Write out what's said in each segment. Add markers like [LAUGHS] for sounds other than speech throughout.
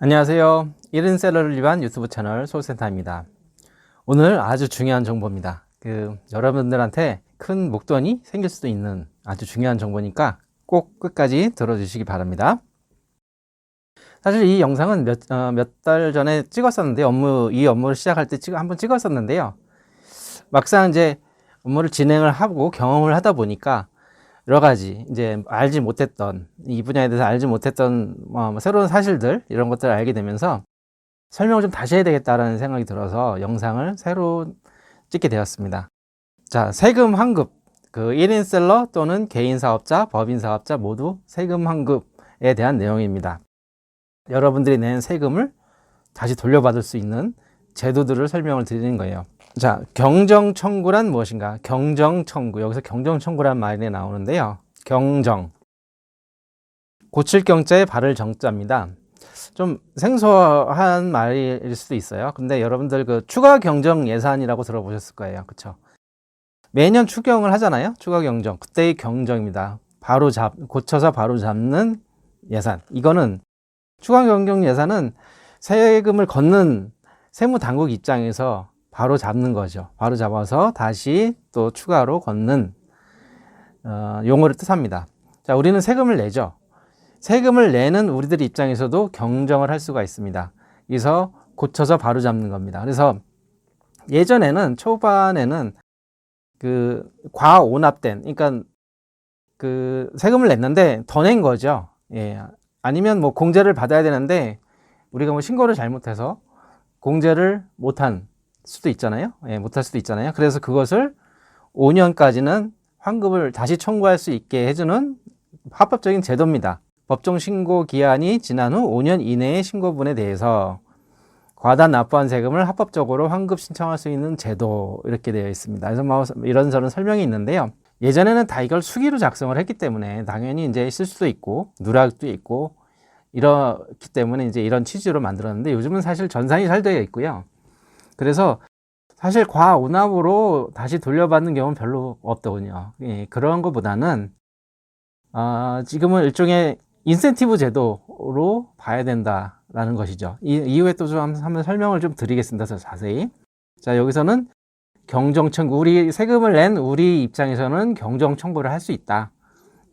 안녕하세요. 1인셀러를 위한 유튜브 채널 소센터입니다. 오늘 아주 중요한 정보입니다. 그 여러분들한테 큰 목돈이 생길 수도 있는 아주 중요한 정보니까 꼭 끝까지 들어주시기 바랍니다. 사실 이 영상은 몇, 어, 몇달 전에 찍었었는데 업무, 이 업무를 시작할 때 찍, 한번 찍었었는데요. 막상 이제 업무를 진행을 하고 경험을 하다 보니까 여러 가지 이제 알지 못했던 이 분야에 대해서 알지 못했던 뭐 새로운 사실들 이런 것들을 알게 되면서 설명을 좀 다시 해야 되겠다라는 생각이 들어서 영상을 새로 찍게 되었습니다. 자, 세금 환급. 그 1인 셀러 또는 개인 사업자, 법인 사업자 모두 세금 환급에 대한 내용입니다. 여러분들이 낸 세금을 다시 돌려받을 수 있는 제도들을 설명을 드리는 거예요. 자, 경정 청구란 무엇인가? 경정 청구. 여기서 경정 청구란 말이 나오는데요. 경정. 고칠 경자에 발을 정자입니다. 좀 생소한 말일 수도 있어요. 근데 여러분들 그 추가 경정 예산이라고 들어보셨을 거예요. 그쵸? 매년 추경을 하잖아요. 추가 경정. 그때의 경정입니다. 바로 잡, 고쳐서 바로 잡는 예산. 이거는 추가 경정 예산은 세금을 걷는 세무 당국 입장에서 바로 잡는 거죠. 바로 잡아서 다시 또 추가로 걷는 어, 용어를 뜻합니다. 자, 우리는 세금을 내죠. 세금을 내는 우리들 입장에서도 경정을 할 수가 있습니다. 그래서 고쳐서 바로 잡는 겁니다. 그래서 예전에는 초반에는 그 과오납된 그러니까 그 세금을 냈는데 더 낸 거죠. 예. 아니면 뭐 공제를 받아야 되는데 우리가 뭐 신고를 잘못해서 공제를 못한 수도 있잖아요. 예, 못할 수도 있잖아요. 그래서 그것을 5년까지는 환급을 다시 청구할 수 있게 해주는 합법적인 제도입니다. 법정 신고 기한이 지난 후 5년 이내의 신고분에 대해서 과다 납부한 세금을 합법적으로 환급 신청할 수 있는 제도 이렇게 되어 있습니다. 그래서 뭐 이런저런 설명이 있는데요. 예전에는 다 이걸 수기로 작성을 했기 때문에 당연히 이제 있을 수도 있고 누락도 있고 이렇기 때문에 이제 이런 취지로 만들었는데 요즘은 사실 전산이 잘 되어 있고요. 그래서 사실 과오납으로 다시 돌려받는 경우는 별로 없더군요. 예, 그런 것보다는 어, 지금은 일종의 인센티브 제도로 봐야 된다라는 것이죠. 이, 이후에 또 좀 한번 설명을 좀 드리겠습니다. 더 자세히. 자, 여기서는 경정 청구, 우리 세금을 낸 우리 입장에서는 경정 청구를 할 수 있다.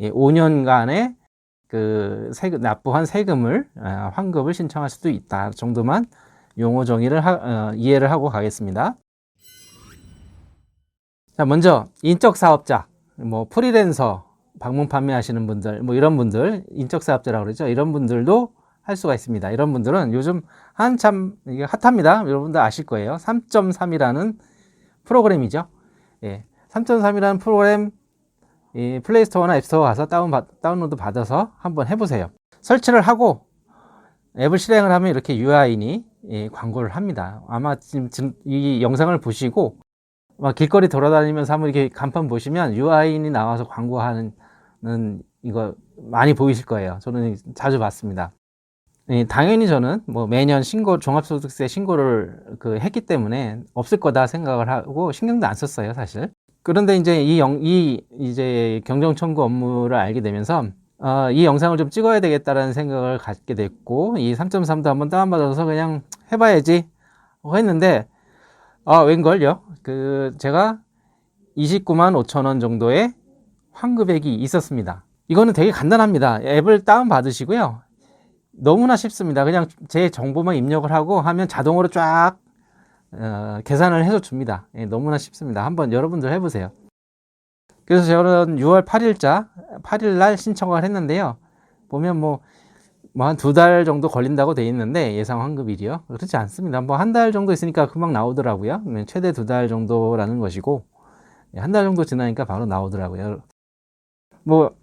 예, 5년간의 그 세금, 납부한 세금을 어, 환급을 신청할 수도 있다 정도만 용어 정의를 하, 어, 이해를 하고 가겠습니다. 자, 먼저 인적 사업자, 뭐 프리랜서, 방문 판매하시는 분들, 뭐 이런 분들, 인적 사업자라고 그러죠. 이런 분들도 할 수가 있습니다. 이런 분들은 요즘 한참 이게 핫합니다. 여러분들 아실 거예요. 3.3이라는 프로그램이죠. 예. 3.3이라는 프로그램 이 플레이스토어나 앱스토어 가서 다운 다운로드 받아서 한번 해보세요. 설치를 하고 앱을 실행을 하면 이렇게 UI니 예, 광고를 합니다. 아마 지금, 지금 이 영상을 보시고 막 길거리 돌아다니면서 한번 이렇게 간판 보시면 UI인이 나와서 광고하는 이거 많이 보이실 거예요. 저는 자주 봤습니다. 예, 당연히 저는 뭐 매년 신고 종합소득세 신고를 그 했기 때문에 없을 거다 생각을 하고 신경도 안 썼어요, 사실. 그런데 이제 이, 영, 이 이제 경정 청구 업무를 알게 되면서 어, 이 영상을 좀 찍어야 되겠다라는 생각을 갖게 됐고 이 3.3도 한번 다운받아서 그냥 해봐야지 했는데 아 웬걸요? 그 제가 29만 5천 원 정도의 환급액이 있었습니다. 이거는 되게 간단합니다. 앱을 다운받으시고요. 너무나 쉽습니다. 그냥 제 정보만 입력을 하고 하면 자동으로 쫙 어, 계산을 해서 줍니다. 예, 너무나 쉽습니다. 한번 여러분들 해보세요. 그래서 저는 6월 8일자, 8일 날 신청을 했는데요. 보면 뭐, 뭐 한 두 달 정도 걸린다고 돼 있는데 예상 환급일이요. 그렇지 않습니다. 뭐 한 달 정도 있으니까 금방 나오더라고요. 네, 최대 두 달 정도라는 것이고, 예, 한달 정도 지나니까 바로 나오더라고요. 뭐,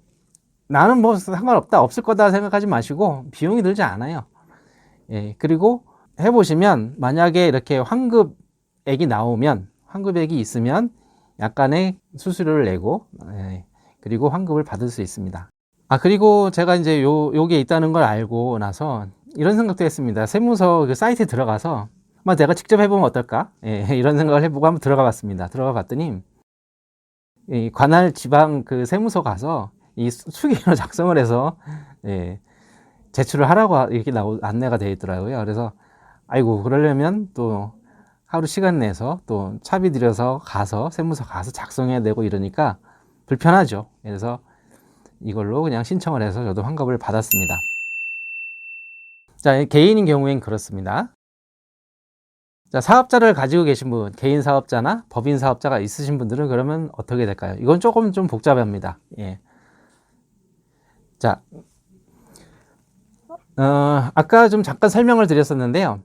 나는 뭐 상관없다, 없을 거다 생각하지 마시고, 비용이 들지 않아요. 예, 그리고 해보시면, 만약에 이렇게 환급액이 나오면, 환급액이 있으면, 약간의 수수료를 내고 예, 그리고 환급을 받을 수 있습니다. 아 그리고 제가 이제 요 요게 있다는 걸 알고 나서 이런 생각도 했습니다. 세무서 그 사이트에 들어가서 막 내가 직접 해보면 어떨까? 예, [LAUGHS] 이런 생각을 해보고 한번 들어가 봤습니다. 들어가 봤더니 이 관할 지방 그 세무서 가서 이 수기로 [LAUGHS] 작성을 해서 예, 제출을 하라고 이렇게 나오, 안내가 되어 있더라고요. 그래서 아이고 그러려면 또 하루 시간 내서 또 차비 들여서 가서 세무서 가서 작성해야 되고 이러니까 불편하죠. 그래서 이걸로 그냥 신청을 해서 저도 환급을 받았습니다. 자, 개인인 경우엔 그렇습니다. 자, 사업자를 가지고 계신 분, 개인 사업자나 법인 사업자가 있으신 분들은 그러면 어떻게 될까요? 이건 조금 좀 복잡합니다. 예. 자, 어, 아까 좀 잠깐 설명을 드렸었는데요.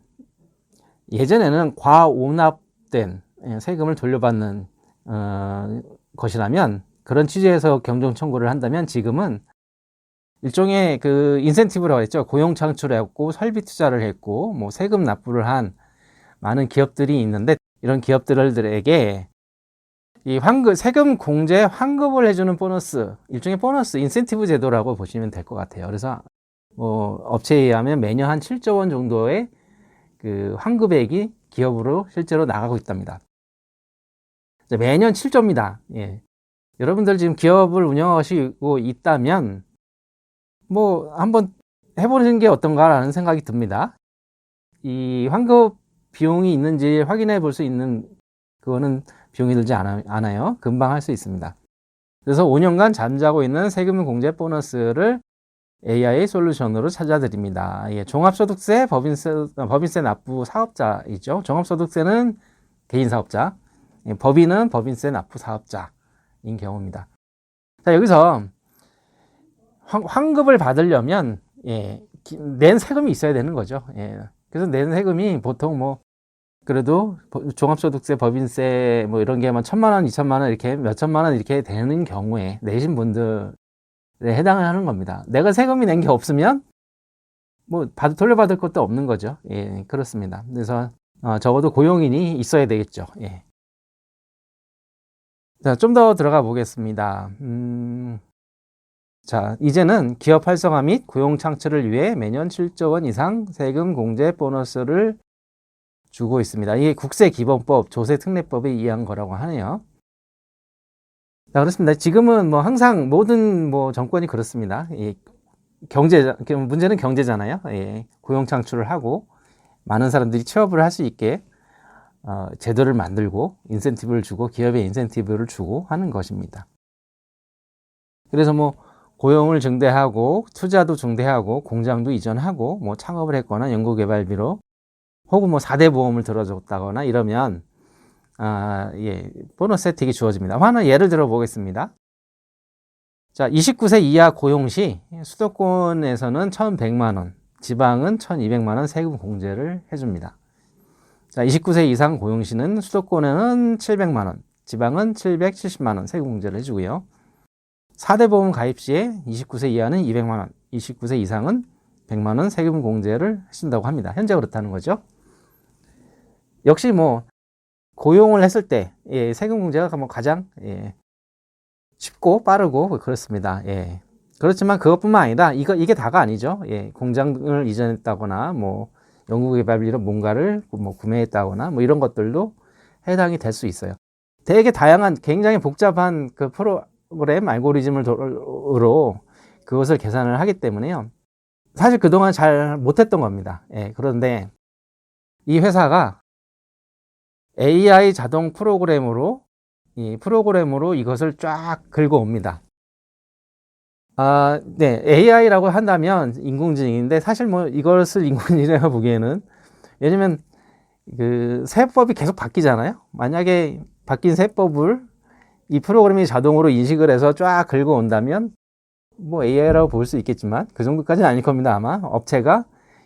예전에는 과오납된 예, 세금을 돌려받는 어, 것이라면 그런 취지에서 경정 청구를 한다면 지금은 일종의 그 인센티브라고 했죠. 고용 창출했고 설비 투자를 했고 뭐 세금 납부를 한 많은 기업들이 있는데 이런 기업들에게 이 환급 세금 공제 환급을 해주는 보너스 일종의 보너스 인센티브 제도라고 보시면 될 것 같아요. 그래서 뭐 업체에 의하면 매년 한 7조 원 정도의 그 환급액이 기업으로 실제로 나가고 있답니다. 매년 7조입니다. 예. 여러분들 지금 기업을 운영하시고 있다면 뭐 한번 해보는 게 어떤가라는 생각이 듭니다. 이 환급 비용이 있는지 확인해 볼 수 있는 그거는 비용이 들지 않아, 요 금방 할 수 있습니다. 그래서 5년간 잠자고 있는 세금 공제 보너스를 AI 솔루션으로 찾아드립니다. 예, 종합소득세, 법인세, 법인세 납부 사업자이죠. 종합소득세는 개인 사업자, 예, 법인은 법인세 납부 사업자 인 경우입니다. 자, 여기서 환, 급을 받으려면 예, 낸 세금이 있어야 되는 거죠. 예, 그래서 낸 세금이 보통 뭐 그래도 종합소득세, 법인세 뭐 이런 게만 천만 원, 이천만 원 이렇게 몇 천만 원 이렇게 되는 경우에 내신 분들 에 해당을 하는 겁니다. 내가 세금이 낸 게 없으면 뭐 받, 돌려받을 것도 없는 거죠. 예, 그렇습니다. 그래서 어, 적어도 고용인이 있어야 되겠죠. 예. 자, 좀 더 들어가 보겠습니다. 음, 자, 이제는 기업 활성화 및 고용 창출을 위해 매년 7조 원 이상 세금 공제 보너스를 주고 있습니다. 이게 국세기본법, 조세특례법에 의한 거라고 하네요. 자, 그렇습니다. 지금은 뭐 항상 모든 뭐 정권이 그렇습니다. 이 경제, 문제는 경제잖아요. 예, 고용 창출을 하고 많은 사람들이 취업을 할 수 있게 어, 제도를 만들고 인센티브를 주고 기업에 인센티브를 주고 하는 것입니다. 그래서 뭐 고용을 증대하고 투자도 증대하고 공장도 이전하고 뭐 창업을 했거나 연구개발비로 혹은 뭐 4대 보험을 들어줬다거나 이러면 아, 예, 보너스 혜택이 주어집니다. 하나 예를 들어 보겠습니다. 자, 29세 이하 고용 시 수도권에서는 1,100만 원, 지방은 1,200만 원 세금 공제를 해줍니다. 자, 29세 이상 고용 시는 수도권에는 700만 원, 지방은 770만 원 세금 공제를 해주고요. 4대 보험 가입 시에 29세 이하는 200만 원, 29세 이상은 100만 원 세금 공제를 해준다고 합니다. 현재 그렇다는 거죠. 역시 뭐 고용을 했을 때 예, 세금 공제가 뭐 가장 예, 쉽고 빠르고 그렇습니다. 예. 그렇지만 그것뿐만 아니라 이거 이게 다가 아니죠. 예, 공장을 이전했다거나 뭐 연구개발비로 뭔가를 뭐 구매했다거나 뭐 이런 것들도 해당이 될 수 있어요. 되게 다양한 굉장히 복잡한 그 프로그램 알고리즘으로 그것을 계산을 하기 때문에요. 사실 그동안 잘 못했던 겁니다. 예, 그런데 이 회사가 AI 자동 프로그램으로 이 프로그램으로 이것을 쫙 긁어옵니다. 아, 네, AI라고 한다면 인공지능인데 사실 뭐 이것을 인공지능이라고 [LAUGHS] 보기에는 왜냐면 그 세법이 계속 바뀌잖아요. 만약에 바뀐 세법을 이 프로그램이 자동으로 인식을 해서 쫙 긁어 온다면 뭐 AI라고 볼 수 있겠지만 그 정도까지는 아닐 겁니다. 아마 업체가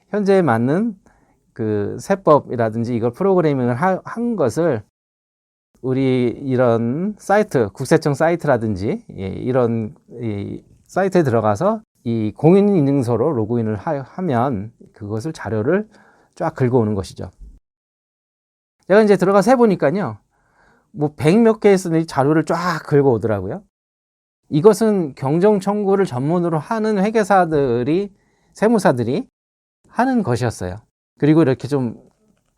현재에 맞는 그 세법이라든지 이걸 프로그래밍을 하, 한 것을 우리 이런 사이트, 국세청 사이트라든지 예, 이런 이 사이트에 들어가서 이 공인인증서로 로그인을 하, 면 그것을 자료를 쫙 긁어오는 것이죠. 제가 이제 들어가서 해보니까요. 뭐 백 몇 개의 자료를 쫙 긁어오더라고요. 이것은 경정 청구를 전문으로 하는 회계사들이 세무사들이 하는 것이었어요. 그리고 이렇게 좀큰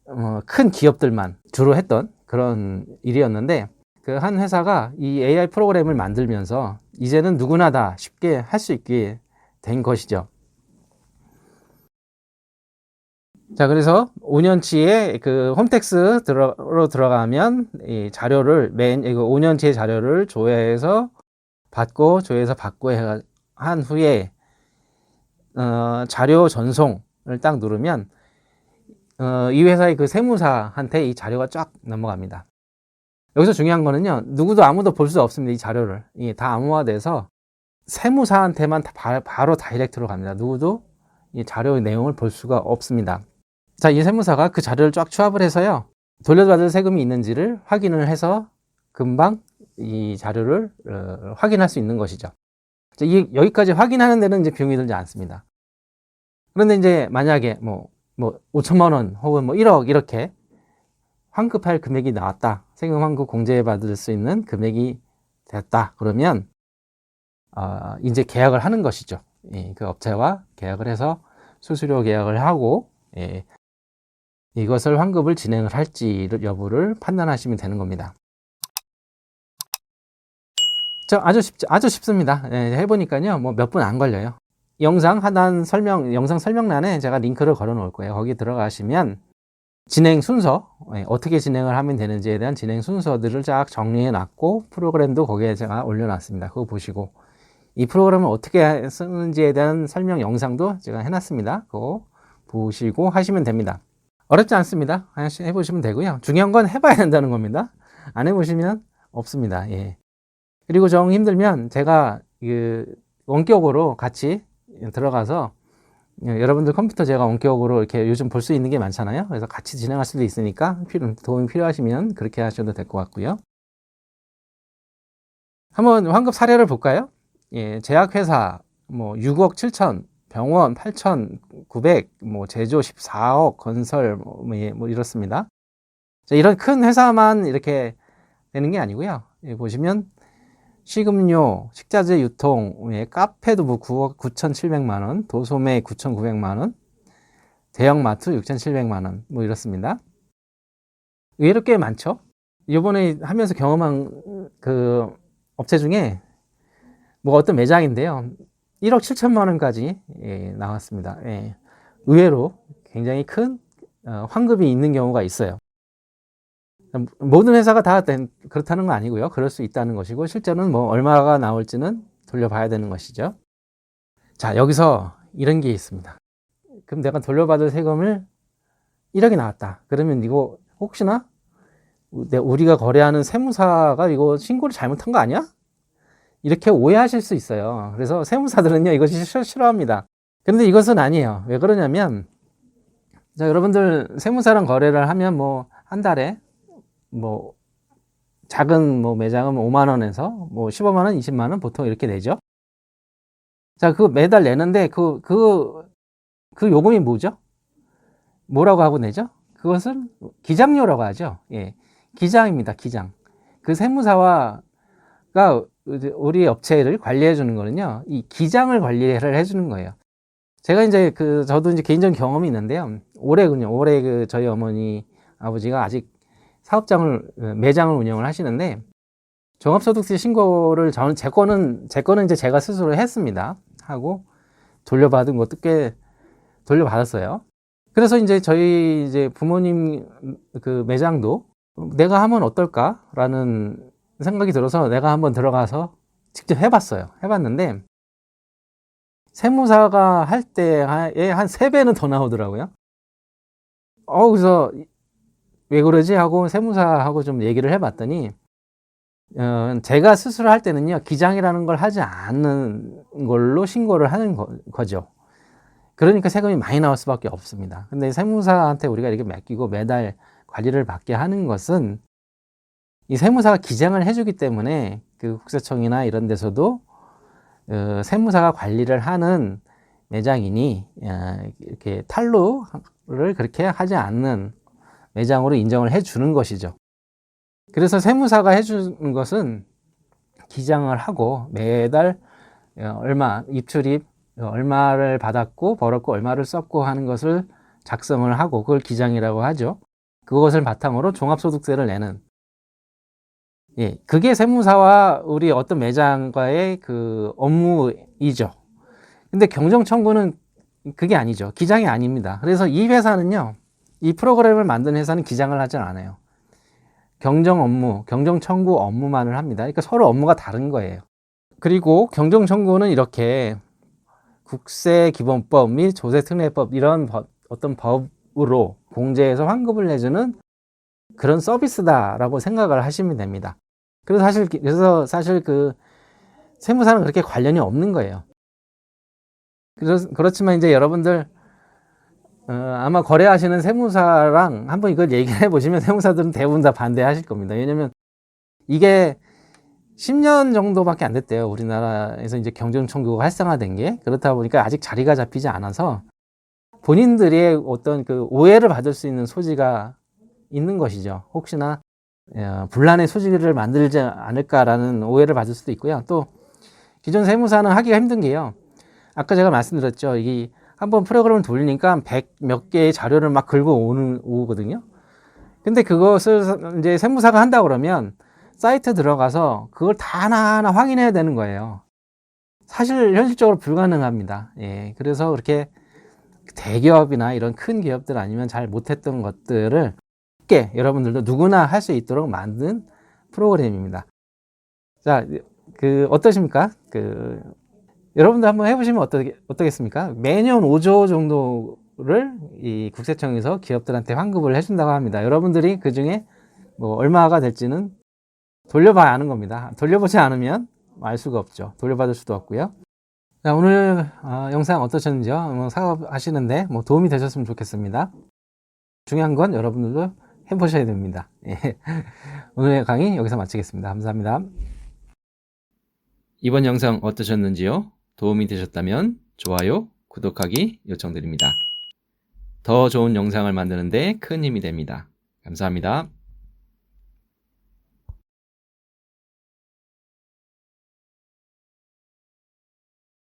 어, 기업들만 주로 했던 그런 일이었는데 그 한 회사가 이 AI 프로그램을 만들면서 이제는 누구나 다 쉽게 할 수 있게 된 것이죠. 자, 그래서 5년치의 그 홈택스 들어로 들어가면 이 자료를 맨 이거 5년치의 자료를 조회해서 받고 조회해서 받고 해- 한 후에 어, 자료 전송을 딱 누르면 어, 이 회사의 그 세무사한테 이 자료가 쫙 넘어갑니다. 여기서 중요한 거는요, 누구도 아무도 볼 수 없습니다. 이 자료를. 이게 다 암호화돼서 세무사한테만 다 바, 바로 다이렉트로 갑니다. 누구도 이 자료의 내용을 볼 수가 없습니다. 자, 이 세무사가 그 자료를 쫙 취합을 해서요, 돌려받을 세금이 있는지를 확인을 해서 금방 이 자료를 어, 확인할 수 있는 것이죠. 자, 이, 여기까지 확인하는 데는 이제 비용이 들지 않습니다. 그런데 이제 만약에 뭐, 뭐 5천만 원 혹은 뭐 1억 이렇게 환급할 금액이 나왔다. 세금 환급 공제받을 수 있는 금액이 됐다. 그러면 어, 이제 계약을 하는 것이죠. 예, 그 업체와 계약을 해서 수수료 계약을 하고 예, 이것을 환급을 진행을 할지 여부를 판단하시면 되는 겁니다. 저 아주 쉽 아주 쉽습니다. 예, 해보니까요, 뭐 몇 분 안 걸려요. 영상 하단 설명 영상 설명란에 제가 링크를 걸어 놓을 거예요. 거기 들어가시면 진행 순서 예, 어떻게 진행을 하면 되는지에 대한 진행 순서들을 쫙 정리해 놨고 프로그램도 거기에 제가 올려놨습니다. 그거 보시고 이 프로그램을 어떻게 쓰는지에 대한 설명 영상도 제가 해놨습니다. 그거 보시고 하시면 됩니다. 어렵지 않습니다. 그냥 해보시면 되고요. 중요한 건 해봐야 된다는 겁니다. 안 해보시면 없습니다. 예. 그리고 정 힘들면 제가 그 원격으로 같이 들어가서 예, 여러분들 컴퓨터 제가 원격으로 이렇게 요즘 볼 수 있는 게 많잖아요. 그래서 같이 진행할 수도 있으니까 도움이 필요하시면 그렇게 하셔도 될 것 같고요. 한번 환급 사례를 볼까요? 예, 제약회사 뭐 6억 7천, 병원 8천 900, 뭐 제조 14억, 건설 뭐, 뭐, 예, 뭐 이렇습니다. 자, 이런 큰 회사만 이렇게 되는 게 아니고요. 예, 보시면 식음료, 식자재 유통, 예, 카페도 뭐 9억 9,700만 원, 도소매 9,900만 원, 대형마트 6,700만 원, 뭐 이렇습니다. 의외로 꽤 많죠? 이번에 하면서 경험한 그 업체 중에 뭐 어떤 매장인데요. 1억 7천만 원까지 예, 나왔습니다. 예. 의외로 굉장히 큰 어, 환급이 있는 경우가 있어요. 모든 회사가 다 된- 그렇다는 건 아니고요. 그럴 수 있다는 것이고 실제로는 뭐 얼마가 나올지는 돌려봐야 되는 것이죠. 자 여기서 이런 게 있습니다. 그럼 내가 돌려받을 세금을 1억이 나왔다. 그러면 이거 혹시나 내- 우리가 거래하는 세무사가 이거 신고를 잘못한 거 아니야? 이렇게 오해하실 수 있어요. 그래서 세무사들은요 이것이 싫- 싫어합니다. 그런데 이것은 아니에요. 왜 그러냐면 자 여러분들 세무사랑 거래를 하면 뭐 한 달에 뭐 작은 뭐 매장은 5만 원에서 뭐 15만 원, 20만 원 보통 이렇게 내죠. 자, 그 매달 내는데 그그 그 요금이 뭐죠? 뭐라고 하고 내죠? 그것은 기장료라고 하죠. 예. 기장입니다. 기장. 그 세무사와가 우리 업체를 관리해 주는 거는요. 이 기장을 관리를 해 주는 거예요. 제가 이제 그 저도 이제 개인적인 경험이 있는데요. 올해군요. 올해 그 저희 어머니 아버지가 아직 사업장을 어, 매장을 운영을 하시는데 종합소득세 신고를 저는 제 거는 제 거는 이제 제가 스스로 했습니다. 하고 돌려받은 것도 꽤 돌려받았어요. 그래서 이제 저희 이제 부모님 그 매장도 내가 하면 어떨까라는 생각이 들어서 내가 한번 들어가서 직접 해봤어요. 해봤는데 세무사가 할 때에 한세 배는 더 나오더라고요. 어, 그래서 왜 그러지 하고 세무사하고 좀 얘기를 해봤더니 어, 제가 스스로 할 때는요 기장이라는 걸 하지 않는 걸로 신고를 하는 거, 죠 그러니까 세금이 많이 나올 수밖에 없습니다. 근데 세무사한테 우리가 이렇게 맡기고 매달 관리를 받게 하는 것은 이 세무사가 기장을 해주기 때문에 그 국세청이나 이런 데서도 어, 세무사가 관리를 하는 매장이니 어, 이렇게 탈루를 그렇게 하지 않는 매장으로 인정을 해주는 것이죠. 그래서 세무사가 해주는 것은 기장을 하고 매달 어, 얼마 입출입 어, 얼마를 받았고 벌었고 얼마를 썼고 하는 것을 작성을 하고 그걸 기장이라고 하죠. 그것을 바탕으로 종합소득세를 내는 예, 그게 세무사와 우리 어떤 매장과의 그 업무이죠. 근데 경정청구는 그게 아니죠. 기장이 아닙니다. 그래서 이 회사는요, 이 프로그램을 만든 회사는 기장을 하지 않아요. 경정 업무, 경정 청구 업무만을 합니다. 그러니까 서로 업무가 다른 거예요. 그리고 경정 청구는 이렇게 국세 기본법 및 조세 특례법 이런 법- 어떤 법으로 공제해서 환급을 내주는 그런 서비스다라고 생각을 하시면 됩니다. 그래서 사실 그래서 사실 그 세무사는 그렇게 관련이 없는 거예요. 그렇, 그렇지만 이제 여러분들 어, 아마 거래하시는 세무사랑 한번 이걸 얘기해 [LAUGHS] 보시면 세무사들은 대부분 다 반대하실 겁니다. 왜냐면 이게 10년 정도밖에 안 됐대요. 우리나라에서 이제 경정 청구가 활성화된 게 그렇다 보니까 아직 자리가 잡히지 않아서 본인들의 어떤 그 오해를 받을 수 있는 소지가 있는 것이죠. 혹시나 어, 분란의 소지를 만들지 않을까라는 오해를 받을 수도 있고요. 또 기존 세무사는 하기가 힘든 게요. 아까 제가 말씀드렸죠. 이 한번 프로그램을 돌리니까 100 몇 개의 자료를 막 긁어 오는, 오거든요. 근데 그것을 이제 세무사가 한다 그러면 사이트 들어가서 그걸 다 하나하나 확인해야 되는 거예요. 사실 현실적으로 불가능합니다. 예. 그래서 그렇게 대기업이나 이런 큰 기업들 아니면 잘 못했던 것들을 쉽게 여러분들도 누구나 할 수 있도록 만든 프로그램입니다. 자, 그 어떠십니까? 그 여러분들 한번 해보시면 어떻게 어떻겠습니까? 매년 5조 정도를 이 국세청에서 기업들한테 환급을 해준다고 합니다. 여러분들이 그 중에 뭐 얼마가 될지는 돌려봐야 아는 겁니다. 돌려보지 않으면 알 수가 없죠. 돌려받을 수도 없고요. 자, 오늘 어, 영상 어떠셨는지요? 뭐 사업하시는데 뭐 도움이 되셨으면 좋겠습니다. 중요한 건 여러분들도 해보셔야 됩니다. [LAUGHS] 예. 오늘의 강의 여기서 마치겠습니다. 감사합니다. 이번 영상 어떠셨는지요? 도움이 되셨다면 좋아요, 구독하기 요청드립니다. 더 좋은 영상을 만드는데 큰 힘이 됩니다. 감사합니다.